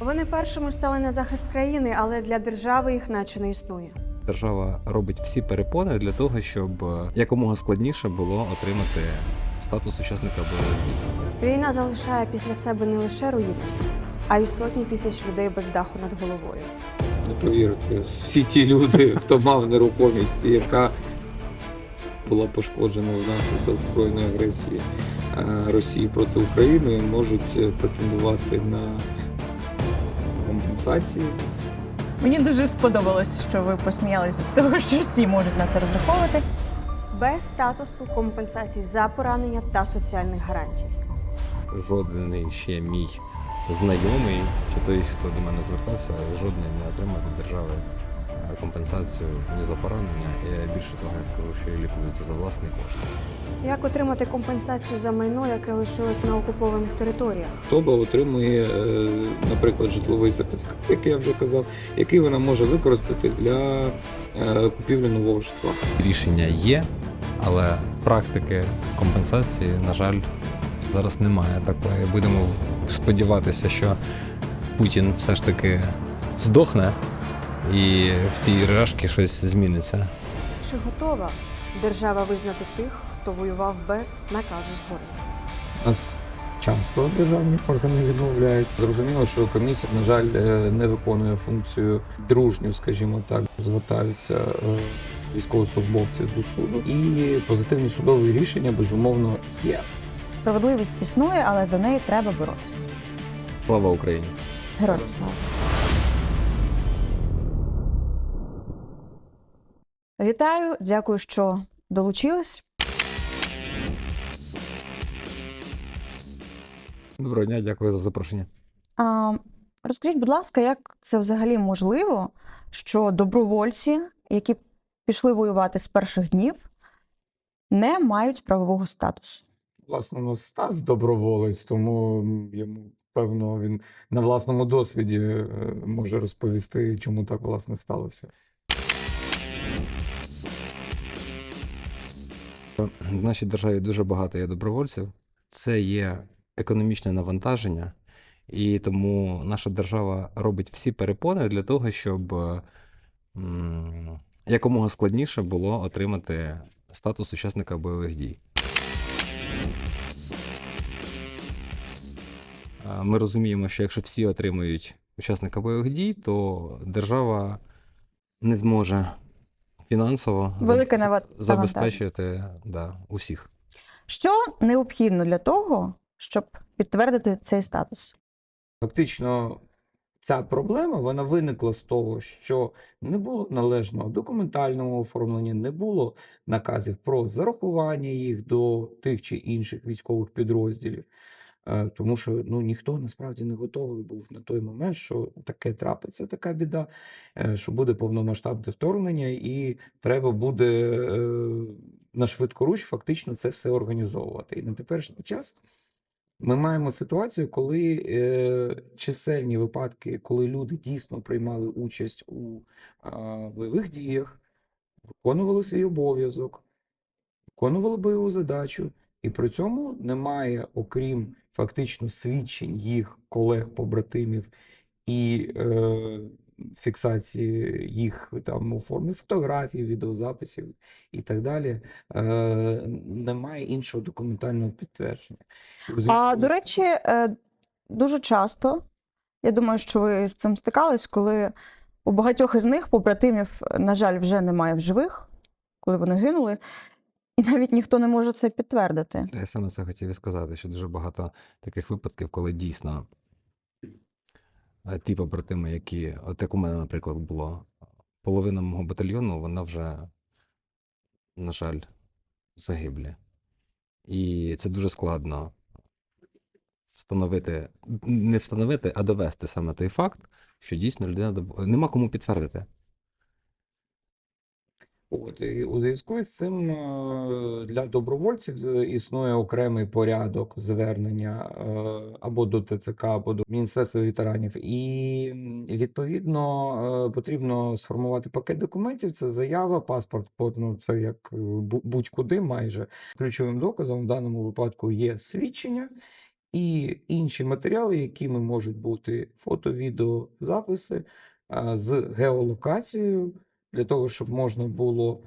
Вони першими стали на захист країни, але для держави їх наче не існує. Держава робить всі перепони для того, щоб е, якомога складніше було отримати статус учасника бойових дій. Війна залишає після себе не лише руїни, а й сотні тисяч людей без даху над головою. Не повірите, всі ті люди, хто мав нерухомість, яка була пошкоджена внаслідок збройної агресії е, Росії проти України, можуть претендувати на компенсації. Мені дуже сподобалось, що ви посміялися з того, що всі можуть на це розраховувати. Без статусу, компенсацій за поранення та соціальних гарантій. Жодний ще мій знайомий, чи той, хто до мене звертався, жодний не отримав від держави е, компенсацію ні за поранення. І більше того, я скажу, що і лікуються за власний кошт. Як отримати компенсацію за майно, яке лишилось на окупованих територіях? Хто отримує, е, наприклад, житловий сертифікат, як я вже казав, який вона може використати для е, купівлі нового житла. Рішення є, але практики компенсації, на жаль, зараз немає такої. Будемо сподіватися, що Путін все ж таки здохне і в тій решті щось зміниться. Чи готова держава визнати тих, хто воював без наказу згори? Нас часто державні органи відмовляють. Зрозуміло, що комісія, на жаль, е, не виконує функцію дружню, скажімо так, звертаються е, військовослужбовці до суду. І позитивні судові рішення безумовно є. Справедливість існує, але за неї треба боротися. Слава Україні! Героям слава. Вітаю, дякую, що долучились. Доброго дня, дякую за запрошення. А, розкажіть, будь ласка, як це взагалі можливо, що добровольці, які пішли воювати з перших днів, не мають правового статусу? Власне, у нас Стас доброволець, тому йому певно він на власному досвіді е, може розповісти, чому так власне сталося. В нашій державі дуже багато є добровольців. Це є економічне навантаження, і тому наша держава робить всі перепони для того, щоб якомога складніше було отримати статус учасника бойових дій. Ми розуміємо, що якщо всі отримують учасника бойових дій, то держава не зможе фінансово Велике забезпечувати да, усіх. Що необхідно для того, щоб підтвердити цей статус? Фактично, ця проблема вона виникла з того, що не було належного документального оформлення, не було наказів про зарахування їх до тих чи інших військових підрозділів. Е, Тому що ну, ніхто насправді не готовий був на той момент, що таке трапиться, така біда, е, що буде повномасштабне вторгнення, і треба буде е, на швидкоруч фактично це все організовувати. І на теперішній час ми маємо ситуацію, коли е, чисельні випадки, коли люди дійсно приймали участь у а, бойових діях, виконували свій обов'язок, виконували бойову задачу, і при цьому немає, окрім фактично свідчень їх колег-побратимів і е, фіксації їх там у формі фотографій, відеозаписів і так далі, е, немає іншого документального підтвердження. А до речі, е, дуже часто, я думаю, що ви з цим стикались, коли у багатьох із них побратимів, на жаль, вже немає в живих, коли вони гинули, і навіть ніхто не може це підтвердити. Я саме це хотів і сказати, що дуже багато таких випадків, коли дійсно ті побратими, які, от як у мене, наприклад, було, половина мого батальйону, вона вже, на жаль, загиблі. І це дуже складно встановити, не встановити, а довести саме той факт, що дійсно людина нема кому підтвердити. От, і у зв'язку з цим е, для добровольців е, існує окремий порядок звернення е, або до ТЦК, або до Міністерства ветеранів. І відповідно потрібно сформувати пакет документів. Це заява, паспорт, ну це як будь-куди майже. Ключовим доказом в даному випадку є свідчення. і інші матеріали, якими можуть бути фото, відео, записи з геолокацією, для того, щоб можна було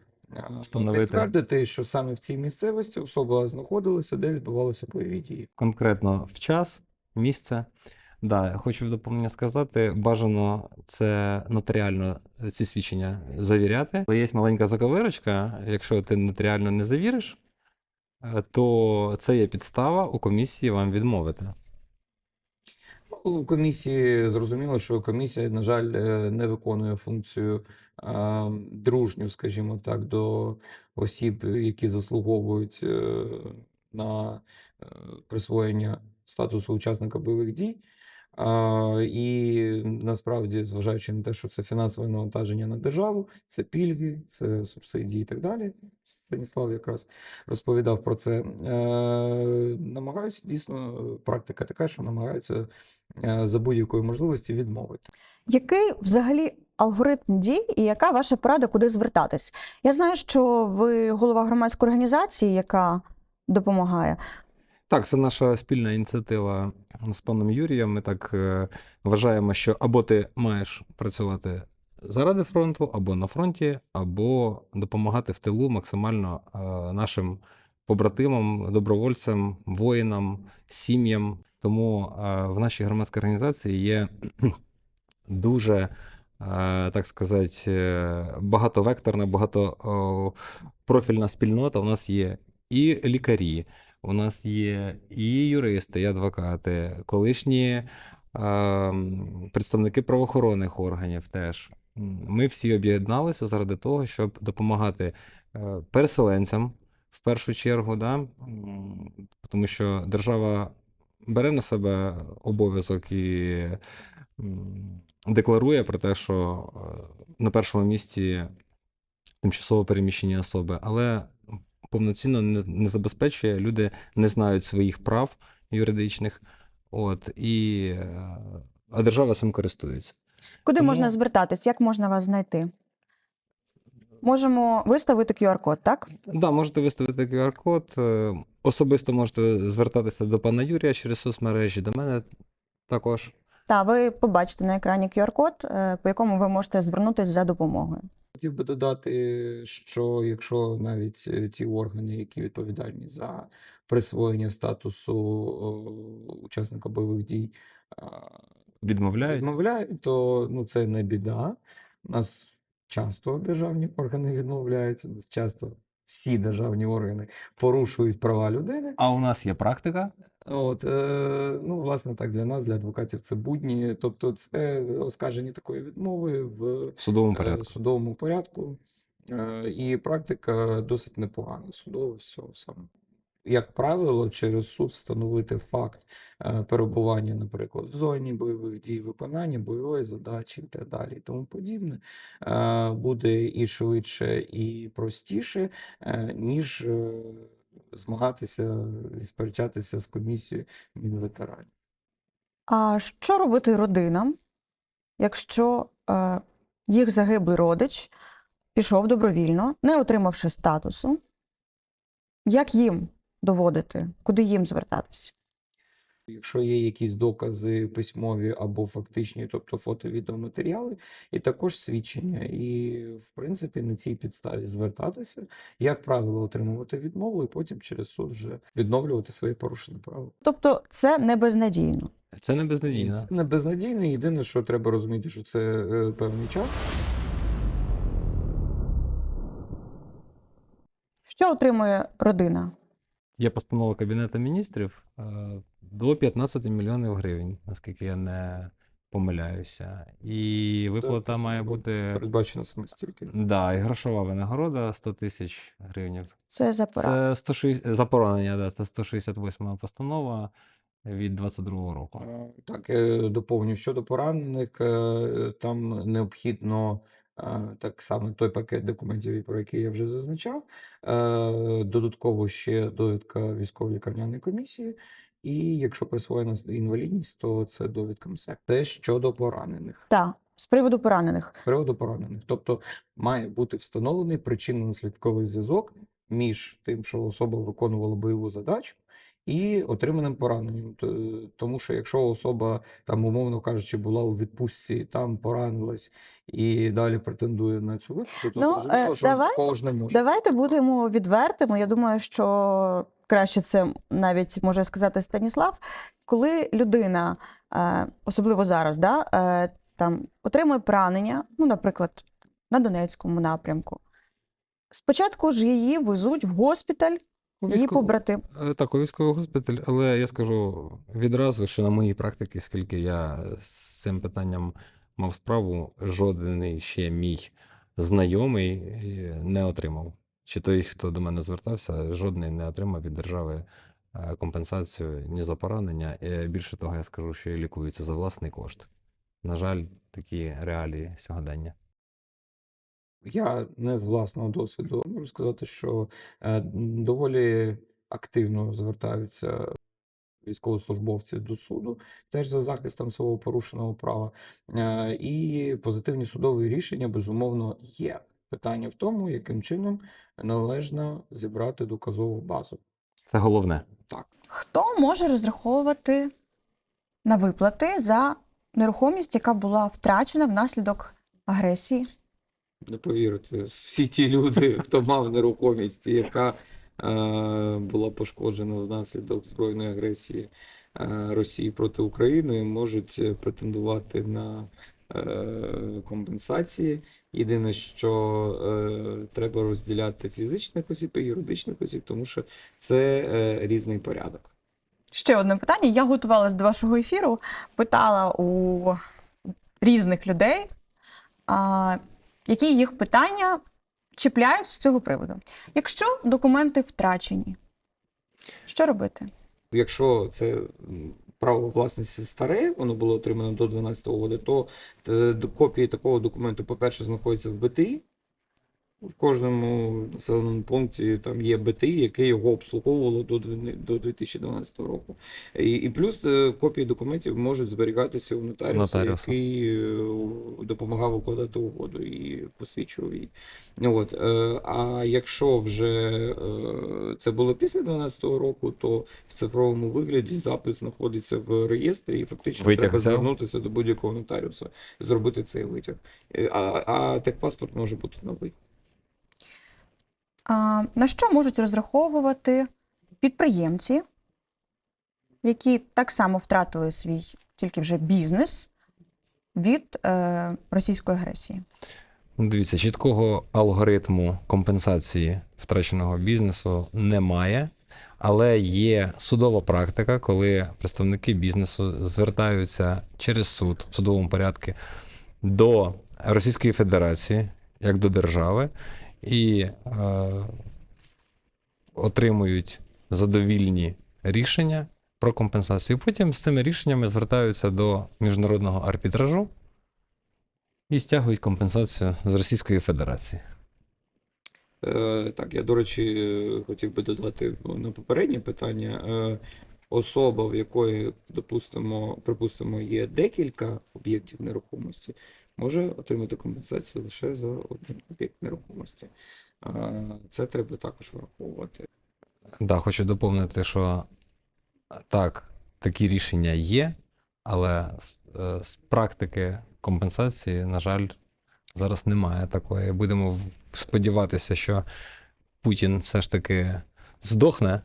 Встановити. підтвердити, що саме в цій місцевості особа знаходилася, де відбувалися бойові дії. конкретно в час, місце. Да, хочу в доповнення сказати, бажано це нотаріально е, ці свідчення завіряти. Але є маленька заковирочка, якщо ти нотаріально не завіриш, е, то це є підстава у комісії вам відмовити. У комісії зрозуміло, що комісія, на жаль, е, не виконує функцію дружню, скажімо так, до осіб, які заслуговують е, на е, присвоєння статусу учасника бойових дій. А, І насправді, зважаючи на те, що це фінансове навантаження на державу, це пільги, це субсидії і так далі. Станіслав якраз розповідав про це. Намагаються дійсно, практика така, що намагаються е, за будь-якої можливості відмовити. Який взагалі алгоритм дій і яка ваша порада, куди звертатись? Я знаю, що ви голова громадської організації, яка допомагає. Так, це наша спільна ініціатива з паном Юрієм. Ми так е, вважаємо, що або ти маєш працювати заради фронту, або на фронті, або допомагати в тилу максимально е, нашим побратимам, добровольцям, воїнам, сім'ям. Тому е, в нашій громадській організації є дуже, е, так сказати, е, багатовекторна, багатопрофільна спільнота. У нас є і лікарі. У нас є і юристи, і адвокати, колишні представники правоохоронних органів теж. Ми всі об'єдналися заради того, щоб допомагати переселенцям в першу чергу, да? тому що держава бере на себе обов'язок і декларує про те, що е, на першому місці тимчасово переміщені особи, але повноцінно не, забезпечує. Люди не знають своїх прав юридичних, от, і, е, а держава цим користується. Куди Тому- можна звертатись? Як можна вас знайти? Можемо виставити QR-код, так? Да, можете виставити QR-код. е, Особисто можете звертатися до пана Юрія через соцмережі, до мене також. Так, ви побачите на екрані QR-код, е, по якому ви можете звернутися за допомогою. Хотів би додати, що якщо навіть е, ті органи, які відповідальні за присвоєння статусу учасника бойових дій, Відмовляють. відмовляють, то ну, це не біда. У нас часто державні органи відмовляють, у нас часто всі державні органи порушують права людини. А у нас є практика. От, е, ну, власне, так, для нас, для адвокатів, це будні. Тобто, це оскарження такої відмови в В судовому е, порядку. судовому порядку. Е, І практика досить непогана судова з саме. Як правило, через суд встановити факт е, перебування, наприклад, в зоні бойових дій, виконання бойової задачі і так далі, і тому подібне, е, буде і швидше, і простіше, е, ніж змагатися і сперечатися з комісією Мінветеранів. А що робити родинам, якщо їх загиблий родич пішов добровільно, не отримавши статусу? Як їм доводити, куди їм звертатись? Якщо є якісь докази письмові або фактичні, тобто фото, відеоматеріали, і також свідчення. І, в принципі, на цій підставі звертатися, як правило, отримувати відмову, і потім через суд вже відновлювати своє порушене право. Тобто це не безнадійно. Це не безнадійно. Це не безнадійно. Єдине, що треба розуміти, що це е, певний час. Що отримує родина? Є постанова Кабінету міністрів е, до 15 мільйонів гривень, наскільки я не помиляюся. І виплата Так, має бути. Передбачено саме стільки. Да, і грошова винагорода 100 тисяч гривень. Це за. Це 160... за поранення, да, це 168 постанова від 22 року. Е, Так, е, доповню щодо поранених, там необхідно так само той пакет документів, про який я вже зазначав. е, Додатково ще довідка військово-лікарняної комісії. І якщо присвоєна інвалідність, то це довідка МСЕК. Це щодо поранених. Так, з приводу поранених. З приводу поранених. Тобто має бути встановлений причинно-наслідковий зв'язок між тим, що особа виконувала бойову задачу, і отриманим пораненням. Тому що якщо особа, там, умовно кажучи, була у відпустці, там поранилась і далі претендує на цю виплату, то Ну, зрозуміло, е, що давай- такого ж не може. Давайте будемо відвертими. Я думаю, що краще це навіть може сказати Станіслав. Коли людина, е, особливо зараз, да, е, там отримує поранення, ну, наприклад, на Донецькому напрямку. Спочатку ж її везуть в госпіталь, У її військо- побратим. Е, Так, у військовий госпіталь, але я скажу відразу, що на моїй практиці, скільки я з цим питанням мав справу, жоден ще мій знайомий е, не отримав. Чи той, хто до мене звертався, жодний не отримав від держави е, компенсацію ні за поранення. Більше того, я скажу, що і лікується за власний кошт. На жаль, такі реалії сьогодення. Я не з власного досвіду можу сказати, що е, доволі активно звертаються військовослужбовці до суду теж за захистом свого порушеного права. Е, І позитивні судові рішення, безумовно, є. Питання в тому, яким чином належно зібрати доказову базу. Це головне. Так. Хто може розраховувати на виплати за нерухомість, яка була втрачена внаслідок агресії? Не повірите, всі ті люди, хто мав нерухомість, яка е, була пошкоджена внаслідок збройної агресії е, Росії проти України, можуть претендувати на е, компенсації. Єдине, що е, треба розділяти фізичних осіб і юридичних осіб, тому що це е, різний порядок. Ще одне питання. Я готувалась до вашого ефіру, питала у різних людей, а, які їх питання чіпляють з цього приводу. Якщо документи втрачені, що робити? Якщо це право власності старе, воно було отримано до 12 року, то е, копії такого документу, по-перше, знаходяться в БТІ. В кожному населеному пункті там є БТІ, яке його обслуговувало до дві- до 2012 року. І, і плюс е, копії документів можуть зберігатися у нотаріуса, Нотаріуса. який е, допомагав укладати угоду і посвідчував її. Ну, От, е, а якщо вже це було після 2012 року, то в цифровому вигляді запис знаходиться в реєстрі, і фактично Витяг треба взяв? звернутися до будь-якого нотаріуса, зробити цей витяг. А, а техпаспорт може бути новий. На що можуть розраховувати підприємці, які так само втратили свій тільки вже бізнес від е, російської агресії? Ну, Дивіться, чіткого алгоритму компенсації втраченого бізнесу немає, але є судова практика, коли представники бізнесу звертаються через суд в судовому порядку до Російської Федерації, як до держави, і е, отримують задовільні рішення про компенсацію. Потім з цими рішеннями звертаються до міжнародного арбітражу і стягують компенсацію з Російської Федерації. Е, Так, я, до речі, хотів би додати на попереднє питання. Е, Особа, в якої, допустимо, припустимо, є декілька об'єктів нерухомості, може отримати компенсацію лише за один об'єкт нерухомості. Е, Це треба також враховувати. Да, хочу доповнити, що так, такі рішення є, але з, е, з практики компенсації, на жаль, зараз немає такої. Будемо сподіватися, що Путін все ж таки здохне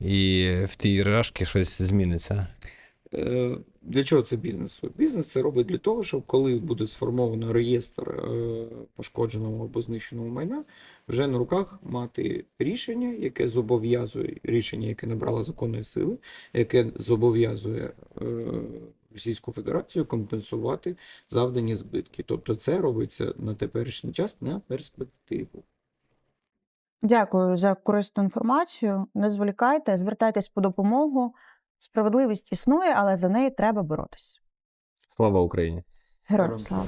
і в тій рашки щось зміниться. Е, Для чого це бізнесу? Бізнес це робить для того, щоб коли буде сформовано реєстр е, пошкодженого або знищеного майна, вже на руках мати рішення, яке зобов'язує рішення, яке набрало законної сили, яке зобов'язує е, Російську Федерацію компенсувати завдані збитки. Тобто це робиться на теперішній час на перспективу. Дякую за корисну інформацію. Не зволікайте, звертайтесь по допомогу. Справедливість існує, але за неї треба боротись. Слава Україні! Героям слава.